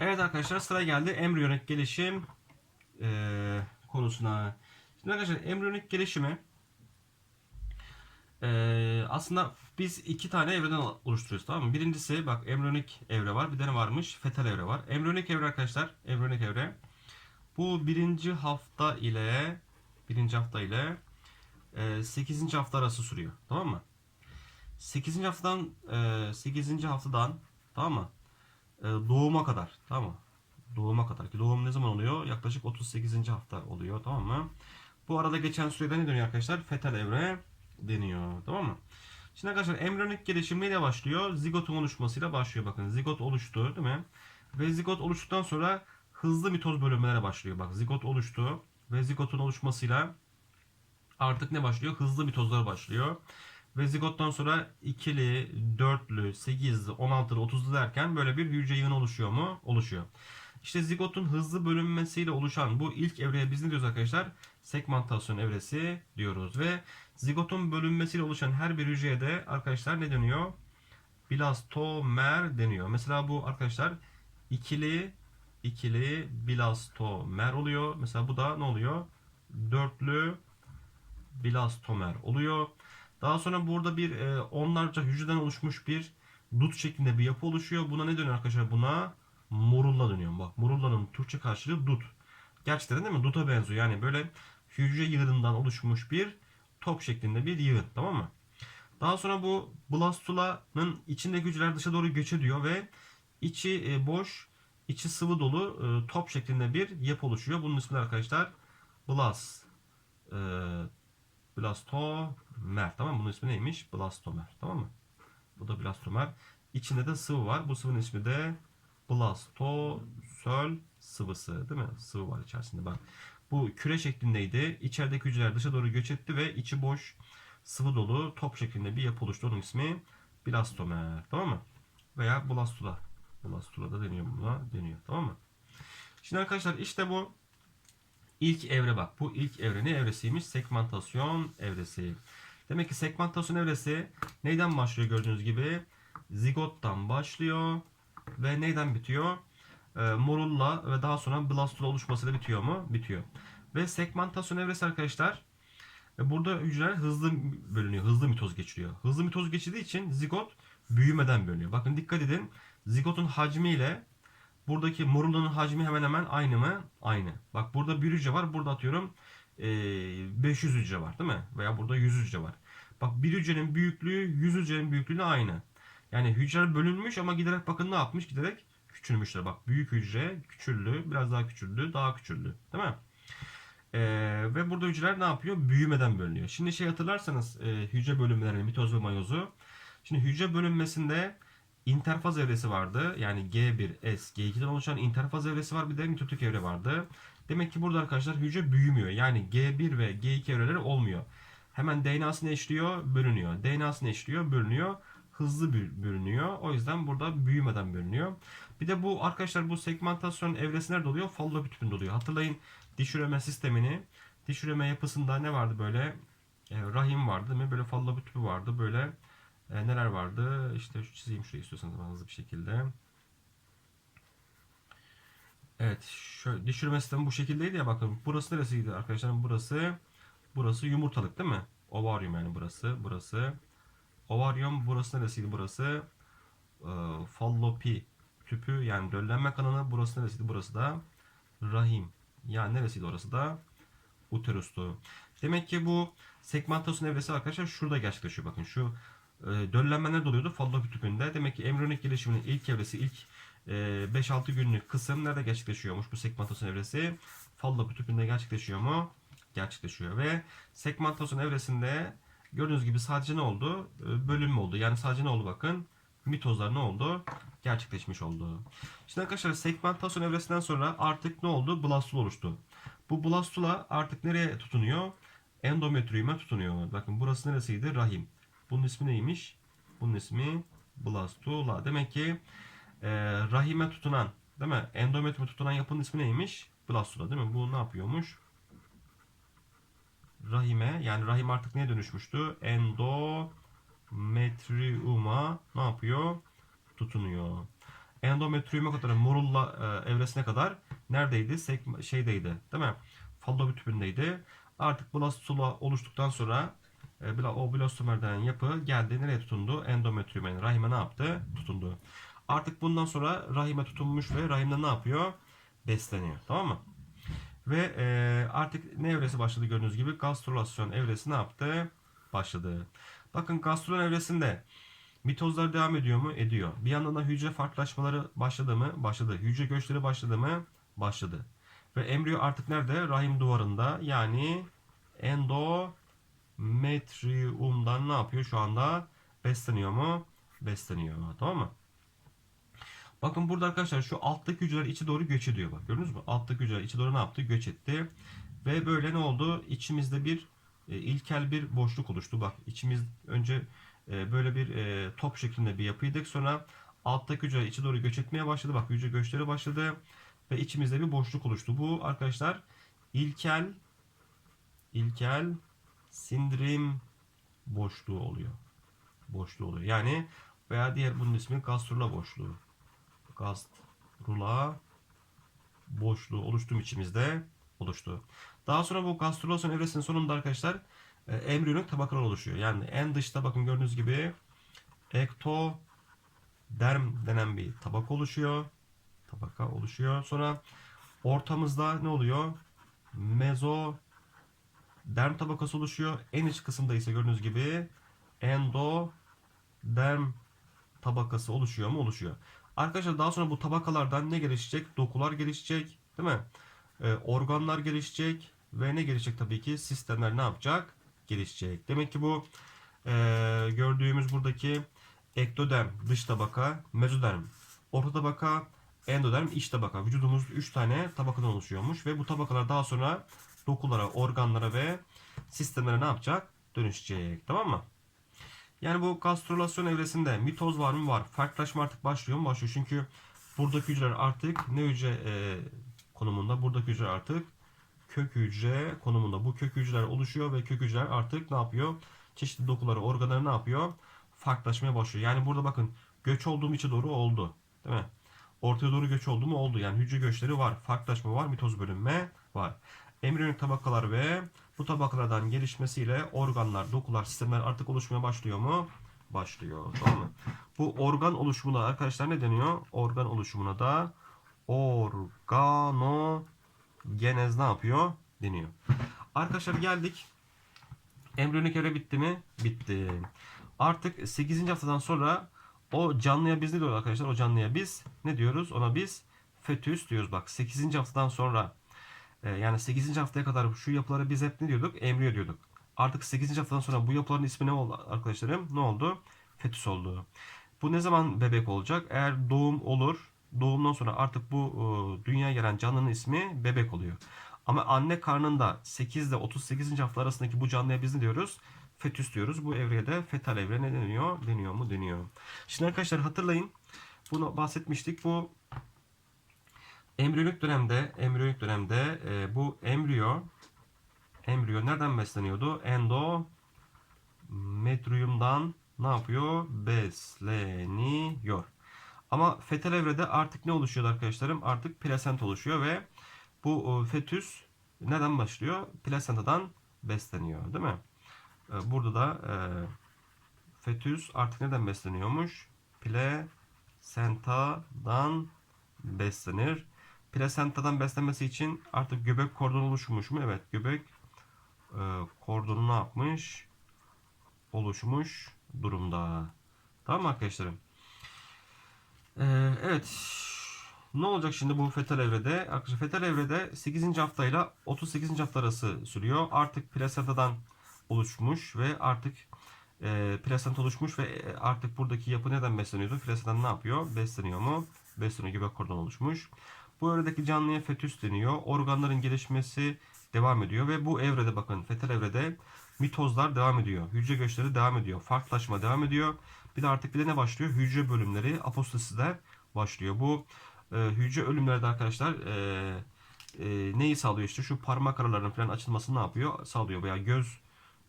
Evet arkadaşlar sıra geldi embriyonik gelişim eee, konusuna. Şimdi arkadaşlar embriyonik gelişimi eee, aslında biz iki tane evreden oluşturuyoruz tamam mı? Birincisi bak embriyonik evre var bir de ne varmış? Fetal evre var. Embriyonik evre arkadaşlar embriyonik evre bu birinci hafta ile birinci hafta ile eee 8. hafta arası sürüyor tamam mı? 8. haftadan eee 8. haftadan tamam mı? E, doğuma kadar tamam mı? Doğuma kadar ki doğum ne zaman oluyor? Yaklaşık 38. hafta oluyor tamam mı? Bu arada geçen sürede ne dönüyor arkadaşlar? Fetal evre deniyor tamam mı? Şimdi arkadaşlar embriyonik gelişim neyle başlıyor? Zigotun oluşmasıyla başlıyor bakın. Zigot oluştu değil mi? Ve zigot oluştuktan sonra hızlı mitoz bölünmelere başlıyor. Bak zigot oluştu ve zigotun oluşmasıyla artık ne başlıyor? Hızlı mitozlar başlıyor. Ve zigottan sonra ikili, dörtlü, sekizli, on altılı, otuzlu derken böyle bir hücre yığını oluşuyor mu? Oluşuyor. İşte zigotun hızlı bölünmesiyle oluşan bu ilk evreye biz ne diyoruz arkadaşlar? Segmentasyon evresi diyoruz. Ve zigotun bölünmesiyle oluşan her bir hücreye de arkadaşlar ne deniyor? Blastomer deniyor. Mesela bu arkadaşlar ikili ikili blastomer oluyor. Mesela bu da ne oluyor? Dörtlü blastomer oluyor. Daha sonra burada bir e, onlarca hücreden oluşmuş bir dut şeklinde bir yapı oluşuyor. Buna ne dönüyor arkadaşlar? Buna morulla dönüyor. Bak morullanın Türkçe karşılığı dut. Gerçekten değil mi? Duta benziyor. Yani böyle hücre yığınından oluşmuş bir top şeklinde bir yığın. Tamam mı? Daha sonra bu blastulanın içindeki hücreler dışa doğru göç ediyor ve içi e, boş, içi sıvı dolu e, top şeklinde bir yapı oluşuyor. Bunun ismi arkadaşlar blast. Blastomer. Tamam mı? Bunun ismi neymiş? Blastomer. Tamam mı? Bu da blastomer. İçinde de sıvı var. Bu sıvının ismi de blastosöl sıvısı. Değil mi? Sıvı var içerisinde. Bak. Bu küre şeklindeydi. İçerideki hücreler dışa doğru göç etti ve içi boş, sıvı dolu, top şeklinde bir yapı oluştu. Onun ismi blastomer. Tamam mı? Veya blastula. Blastula da deniyor buna. Deniyor. Tamam mı? Şimdi arkadaşlar işte bu İlk evre bak. Bu ilk evre ne evresiymiş? Segmentasyon evresi. Demek ki segmentasyon evresi neyden başlıyor gördüğünüz gibi? Zigottan başlıyor ve neyden bitiyor? Ee, morulla ve daha sonra blastula oluşmasıyla bitiyor mu? Bitiyor. Ve segmentasyon evresi arkadaşlar e, burada hücreler hızlı bölünüyor. Hızlı mitoz geçiriyor. Hızlı mitoz geçirdiği için zigot büyümeden bölünüyor. Bakın dikkat edin. Zigotun hacmiyle Buradaki morullanın hacmi hemen hemen aynı mı? Aynı. Bak burada bir hücre var. Burada atıyorum e, 500 hücre var değil mi? Veya burada 100 hücre var. Bak bir hücrenin büyüklüğü 100 hücrenin büyüklüğüne aynı. Yani hücreler bölünmüş ama giderek bakın ne yapmış? Giderek küçülmüşler. Bak büyük hücre küçüldü. Biraz daha küçüldü. Daha küçüldü. Değil mi? E, ve burada hücreler ne yapıyor? Büyümeden bölünüyor. Şimdi şey hatırlarsanız e, hücre bölünmelerini mitoz ve mayozu. Şimdi hücre bölünmesinde interfaz evresi vardı. Yani G1, S, G2'den oluşan interfaz evresi var. Bir de mitotik evre vardı. Demek ki burada arkadaşlar hücre büyümüyor. Yani G1 ve G2 evreleri olmuyor. Hemen DNA'sını eşliyor, bölünüyor. DNA'sını eşliyor, bölünüyor. Hızlı bölünüyor. O yüzden burada büyümeden bölünüyor. Bir de bu arkadaşlar bu segmentasyon evresi nerede oluyor? Fallopi tüpünde oluyor. Hatırlayın diş üreme sistemini. Diş üreme yapısında ne vardı böyle? E, rahim vardı değil mi? Böyle fallopi tüpü vardı. Böyle e, neler vardı? İşte şu çizeyim şurayı istiyorsanız hızlı bir şekilde. Evet, şöyle düşürme sistemi bu şekildeydi ya bakın. Burası neresiydi arkadaşlar? Burası burası yumurtalık değil mi? Ovaryum yani burası, burası. Ovaryum burası neresiydi? Burası e, fallopi tüpü yani döllenme kanalı. Burası neresiydi? Burası da rahim. Yani neresiydi orası da? Uterustu. Demek ki bu segmentasyon evresi arkadaşlar şurada gerçekleşiyor. Bakın şu e, döllenmeler doluyordu fallopi tüpünde. Demek ki embriyonik gelişimin ilk evresi, ilk e, 5-6 günlük kısım nerede gerçekleşiyormuş bu segmentasyon evresi? Fallopi tüpünde gerçekleşiyor mu? Gerçekleşiyor ve segmentasyon evresinde gördüğünüz gibi sadece ne oldu? E, bölünme oldu. Yani sadece ne oldu bakın? Mitozlar ne oldu? Gerçekleşmiş oldu. Şimdi arkadaşlar segmentasyon evresinden sonra artık ne oldu? Blastula oluştu. Bu blastula artık nereye tutunuyor? Endometriyuma tutunuyor. Bakın burası neresiydi? Rahim. Bunun ismi neymiş? Bunun ismi blastula. Demek ki e, rahime tutunan, değil mi? Endometriumu tutunan yapının ismi neymiş? Blastula değil mi? Bu ne yapıyormuş? Rahime, yani rahim artık neye dönüşmüştü? Endometriuma ne yapıyor? Tutunuyor. endometriyuma kadar morulla e, evresine kadar neredeydi? Sek, şeydeydi değil mi? Fallopi tüpündeydi. Artık blastula oluştuktan sonra o blastomerden yapı geldi. Nereye tutundu? Endometriyuma yani rahime ne yaptı? Tutundu. Artık bundan sonra rahime tutunmuş ve rahimde ne yapıyor? Besleniyor. Tamam mı? Ve e, artık ne evresi başladı gördüğünüz gibi? Gastrülasyon evresi ne yaptı? Başladı. Bakın gastrülasyon evresinde mitozlar devam ediyor mu? Ediyor. Bir yandan da hücre farklılaşmaları başladı mı? Başladı. Hücre göçleri başladı mı? Başladı. Ve embriyo artık nerede? Rahim duvarında. Yani endometriumdan ne yapıyor şu anda? Besleniyor mu? Besleniyor. Tamam mı? Bakın burada arkadaşlar şu alttaki hücreler içe doğru göç ediyor. Bak gördünüz mü? Alttaki hücreler içe doğru ne yaptı? Göç etti. Ve böyle ne oldu? İçimizde bir e, ilkel bir boşluk oluştu. Bak içimiz önce e, böyle bir e, top şeklinde bir yapıydık. Sonra alttaki hücreler içe doğru göç etmeye başladı. Bak hücre göçleri başladı. Ve içimizde bir boşluk oluştu. Bu arkadaşlar ilkel ilkel sindirim boşluğu oluyor. Boşluğu oluyor. Yani veya diğer bunun ismi gastrula boşluğu. Gastrula boşluğu oluştuğum içimizde oluştu. Daha sonra bu gastrülasyon evresinin sonunda arkadaşlar e, embriyonik tabakalar oluşuyor. Yani en dışta bakın gördüğünüz gibi ektoderm denen bir tabaka oluşuyor. Tabaka oluşuyor. Sonra ortamızda ne oluyor? Mezoderm tabakası oluşuyor. En iç kısımda ise gördüğünüz gibi endoderm tabakası oluşuyor mu? Oluşuyor. Arkadaşlar daha sonra bu tabakalardan ne gelişecek? Dokular gelişecek. Değil mi? Ee, organlar gelişecek. Ve ne gelişecek tabii ki? Sistemler ne yapacak? Gelişecek. Demek ki bu e, gördüğümüz buradaki ektoderm dış tabaka, mezoderm orta tabaka, endoderm iç tabaka. Vücudumuz 3 tane tabakadan oluşuyormuş ve bu tabakalar daha sonra dokulara, organlara ve sistemlere ne yapacak? Dönüşecek. Tamam mı? Yani bu gastrülasyon evresinde mitoz var mı? Var. Farklılaşma artık başlıyor mu? Başlıyor. Çünkü buradaki hücreler artık ne hücre e, konumunda? Buradaki hücreler artık kök hücre konumunda. Bu kök hücreler oluşuyor ve kök hücreler artık ne yapıyor? Çeşitli dokuları, organları ne yapıyor? Farklılaşmaya başlıyor. Yani burada bakın göç olduğum içe doğru oldu. Değil mi? Ortaya doğru göç oldu mu? Oldu. Yani hücre göçleri var. Farklılaşma var. Mitoz bölünme var. Embriyonik tabakalar ve bu tabakalardan gelişmesiyle organlar, dokular, sistemler artık oluşmaya başlıyor mu? Başlıyor. Tamam mı? Bu organ oluşumuna arkadaşlar ne deniyor? Organ oluşumuna da organogenez ne yapıyor? Deniyor. Arkadaşlar geldik. Embriyonik evre bitti mi? Bitti. Artık 8. haftadan sonra o canlıya biz ne diyoruz arkadaşlar? O canlıya biz ne diyoruz? Ona biz fetüs diyoruz. Bak 8. haftadan sonra yani 8. haftaya kadar şu yapılara biz hep ne diyorduk? Embriyo diyorduk. Artık 8. haftadan sonra bu yapıların ismi ne oldu arkadaşlarım? Ne oldu? Fetüs oldu. Bu ne zaman bebek olacak? Eğer doğum olur, doğumdan sonra artık bu e, dünyaya gelen canlının ismi bebek oluyor. Ama anne karnında 8 ile 38. hafta arasındaki bu canlıya biz ne diyoruz? Fetüs diyoruz. Bu evreye de fetal evre ne deniyor? Deniyor mu? Deniyor. Şimdi arkadaşlar hatırlayın. Bunu bahsetmiştik. Bu embriyonik dönemde embriyonik dönemde e, bu embriyo embriyo nereden besleniyordu? Endometriumdan ne yapıyor? Besleniyor. Ama fetal evrede artık ne oluşuyor arkadaşlarım? Artık plasenta oluşuyor ve bu e, fetüs neden başlıyor? Plasentadan besleniyor, değil mi? E, Burada da e, fetüs artık neden besleniyormuş? Plasentadan beslenir. Plasentadan beslenmesi için artık göbek kordonu oluşmuş mu? Evet, göbek e, kordonu ne yapmış? Oluşmuş durumda. Tamam mı arkadaşlarım? Ee, evet. Ne olacak şimdi bu fetal evrede? Arkadaşlar fetal evrede 8. haftayla 38. hafta arası sürüyor. Artık plasentadan oluşmuş ve artık e, plasenta oluşmuş ve e, artık buradaki yapı neden besleniyordu? Plasentadan ne yapıyor? Besleniyor mu? Besleniyor. Göbek kordon oluşmuş. Bu evredeki canlıya fetüs deniyor. Organların gelişmesi devam ediyor ve bu evrede bakın fetal evrede mitozlar devam ediyor. Hücre göçleri devam ediyor. Farklılaşma devam ediyor. Bir de artık bir de ne başlıyor? Hücre bölümleri, apostasiler başlıyor. Bu e, hücre ölümlerde arkadaşlar e, e, neyi sağlıyor işte şu parmak aralarının falan açılmasını ne yapıyor? Sağlıyor veya göz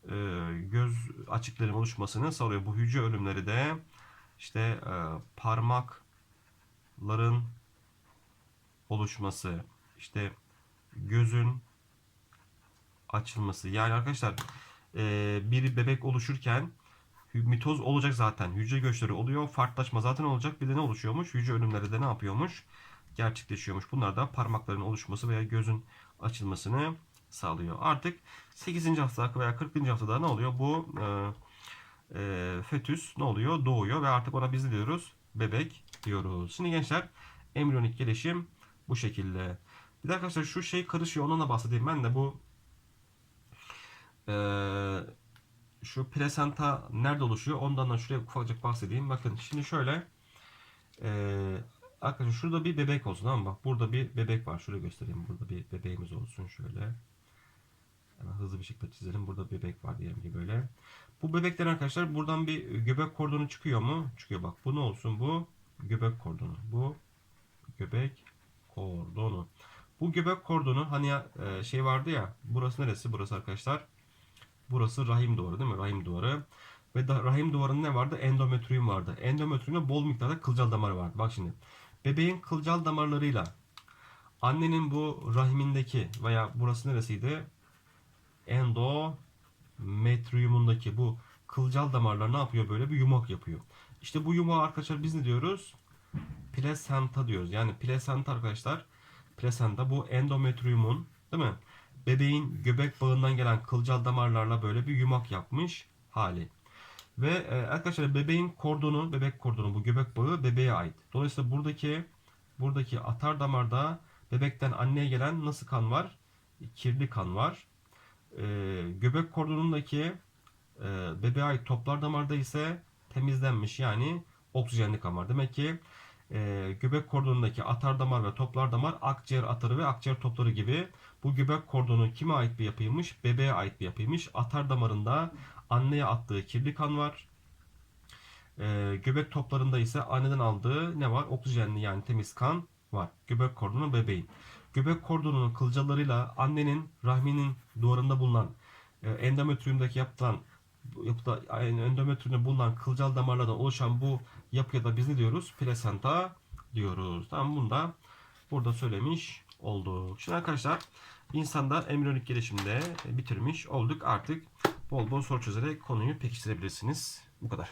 e, göz açıklarının oluşmasını sağlıyor. Bu hücre ölümleri de işte e, parmak damarların oluşması, işte gözün açılması. Yani arkadaşlar e, bir bebek oluşurken mitoz olacak zaten. Hücre göçleri oluyor. Farklılaşma zaten olacak. Bir de ne oluşuyormuş? Hücre ölümleri de ne yapıyormuş? Gerçekleşiyormuş. Bunlar da parmakların oluşması veya gözün açılmasını sağlıyor. Artık 8. hafta veya 40. haftada ne oluyor? Bu e, e, fetüs ne oluyor? Doğuyor ve artık ona biz diyoruz? Bebek diyoruz. Şimdi gençler embriyonik gelişim bu şekilde. Bir de arkadaşlar şu şey karışıyor. Ondan da bahsedeyim ben de bu e, şu plasenta nerede oluşuyor? Ondan da şuraya ufacık bahsedeyim. Bakın şimdi şöyle e, arkadaşlar şurada bir bebek olsun mı? Bak burada bir bebek var. Şuraya göstereyim. Burada bir bebeğimiz olsun şöyle. Hemen hızlı bir şekilde çizelim. Burada bebek var diyelim ki böyle. Bu bebekten arkadaşlar buradan bir göbek kordonu çıkıyor mu? Çıkıyor bak. Bu ne olsun bu? Göbek kordonu. Bu göbek kordonu. Bu göbek kordonu hani e, şey vardı ya. Burası neresi? Burası arkadaşlar. Burası rahim duvarı değil mi? Rahim duvarı. Ve da, rahim duvarında ne vardı? Endometrium vardı. Endometriumda bol miktarda kılcal damar vardı. Bak şimdi. Bebeğin kılcal damarlarıyla annenin bu rahimindeki veya burası neresiydi? Endometriumundaki bu kılcal damarlar ne yapıyor böyle? Bir yumak yapıyor. İşte bu yumağı arkadaşlar biz ne diyoruz? Plasenta diyoruz. Yani plasenta arkadaşlar plasenta bu endometriumun değil mi? Bebeğin göbek bağından gelen kılcal damarlarla böyle bir yumak yapmış hali. Ve e, arkadaşlar bebeğin kordonu, bebek kordonu bu göbek bağı bebeğe ait. Dolayısıyla buradaki buradaki atar damarda bebekten anneye gelen nasıl kan var? Kirli kan var. E, göbek kordonundaki e, bebeğe ait toplar damarda ise temizlenmiş yani oksijenli kan var. Demek ki e, göbek kordonundaki atar damar ve toplar damar akciğer atarı ve akciğer topları gibi bu göbek kordonu kime ait bir yapıymış? Bebeğe ait bir yapıymış. Atar damarında anneye attığı kirli kan var. E, göbek toplarında ise anneden aldığı ne var? Oksijenli yani temiz kan var. Göbek kordonu bebeğin. Göbek kordonunun kılcallarıyla annenin rahminin duvarında bulunan e, endometriumdaki yapılan yapıda yani endometriumda bulunan kılcal damarlardan oluşan bu yapıya da biz ne diyoruz? Plasenta diyoruz. Tamam bunu da burada söylemiş olduk. Şimdi arkadaşlar insanda embriyonik gelişimde bitirmiş olduk. Artık bol bol soru çözerek konuyu pekiştirebilirsiniz. Bu kadar.